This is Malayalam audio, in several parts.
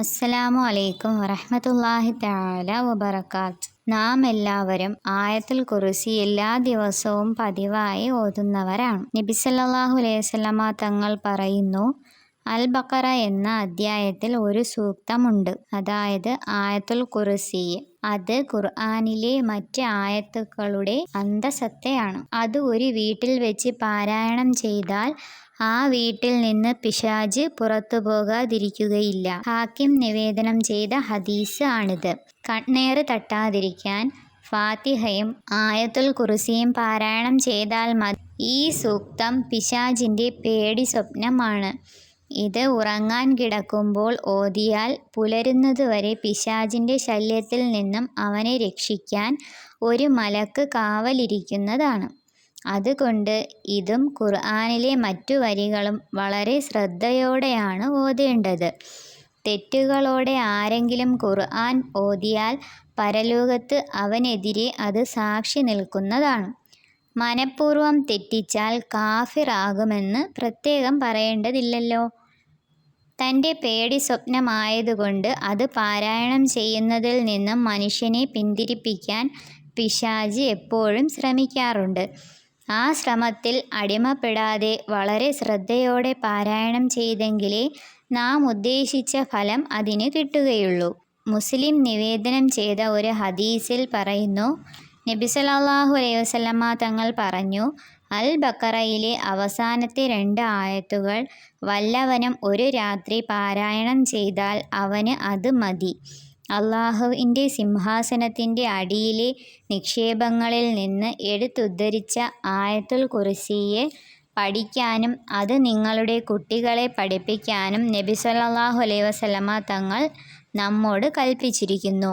അസ്സലാമു അലൈക്കും വറഹ്മത്തുള്ളാഹി താല വബറകാത്ത്. നാം എല്ലാവരും ആയത്തിൽ കുറിസി എല്ലാ ദിവസവും പതിവായി ഓതുന്നവരാണ്. നബിസല്ലാഹു അലൈഹി തങ്ങൾ പറയുന്നു അൽ ബക്കറ എന്ന അധ്യായത്തിൽ ഒരു സൂക്തമുണ്ട്. അതായത് ആയത്തുൽ കുറിസി അത് ഖുർആാനിലെ മറ്റ് ആയത്തുക്കളുടെ അന്തസത്തയാണ്. അത് ഒരു വീട്ടിൽ വെച്ച് പാരായണം ചെയ്താൽ ആ വീട്ടിൽ നിന്ന് പിശാജ് പുറത്തു പോകാതിരിക്കുകയില്ല. ഹാക്കിം നിവേദനം ചെയ്ത ഹദീസ് ആണിത്. കണ്ണേറ് തട്ടാതിരിക്കാൻ ഫാത്തിഹയും ആയത്തുൽ കുറിസിയും പാരായണം ചെയ്താൽ മതി. ഈ സൂക്തം പിശാജിന്റെ പേടി സ്വപ്നമാണ്. ഇത് ഉറങ്ങാൻ കിടക്കുമ്പോൾ ഓതിയാൽ പുലരുന്നതുവരെ പിശാചിന്റെ ശല്യത്തിൽ നിന്നും അവനെ രക്ഷിക്കാൻ ഒരു മലക്ക് കാവലിരിക്കുന്നതാണ്. അതുകൊണ്ട് ഇതും ഖുർആനിലെ മറ്റു വരികളും വളരെ ശ്രദ്ധയോടെയാണ് ഓതേണ്ടത്. തെറ്റുകളോടെ ആരെങ്കിലും ഖുർആൻ ഓതിയാൽ പരലോകത്ത് അവനെതിരെ അത് സാക്ഷി നിൽക്കുന്നതാണ്. മനഃപൂർവം തെറ്റിച്ചാൽ കാഫിറാകുമെന്ന് പ്രത്യേകം പറയേണ്ടതില്ലല്ലോ. തന്റെ പേടി സ്വപ്നമായതുകൊണ്ട് അത് പാരായണം ചെയ്യുന്നതിൽ നിന്നും മനുഷ്യനെ പിന്തിരിപ്പിക്കാൻ പിശാജ് എപ്പോഴും ശ്രമിക്കാറുണ്ട്. ആ ശ്രമത്തിൽ അടിമപ്പെടാതെ വളരെ ശ്രദ്ധയോടെ പാരായണം ചെയ്തെങ്കിലേ നാം ഉദ്ദേശിച്ച ഫലം അതിന് കിട്ടുകയുള്ളൂ. മുസ്ലിം നിവേദനം ചെയ്ത ഒരു ഹദീസിൽ പറയുന്നു നബിസലാഹു വസല്ലമ തങ്ങൾ പറഞ്ഞു അൽ ബക്കറയിലെ അവസാനത്തെ രണ്ട് ആയത്തുകൾ വല്ലവനും ഒരു രാത്രി പാരായണം ചെയ്താൽ അവന് അത് മതി. അള്ളാഹുവിന്റെ സിംഹാസനത്തിന്റെ അടിയിലെ നിക്ഷേപങ്ങളിൽ നിന്ന് എടുത്തുദ്ധരിച്ച ആയത്തുൽ കുറിസിയെ പഠിക്കാനും അത് നിങ്ങളുടെ കുട്ടികളെ പഠിപ്പിക്കാനും നബി സല്ലല്ലാഹു അലൈഹി വസല്ലമ തങ്ങൾ നമ്മോട് കൽപ്പിച്ചിരിക്കുന്നു.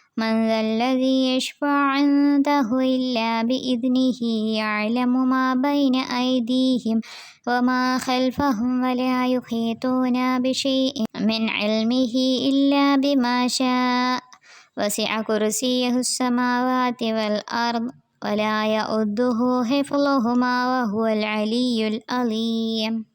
من ذا الذي يشفع عنده إلا بإذنه يعلم ما بين أيديهم وما خلفهم ولا يحيطون بشيء من علمه إلا بما شاء. وسع كرسيه السماوات والأرض ولا يؤده حفظهما وهو العلي العظيم.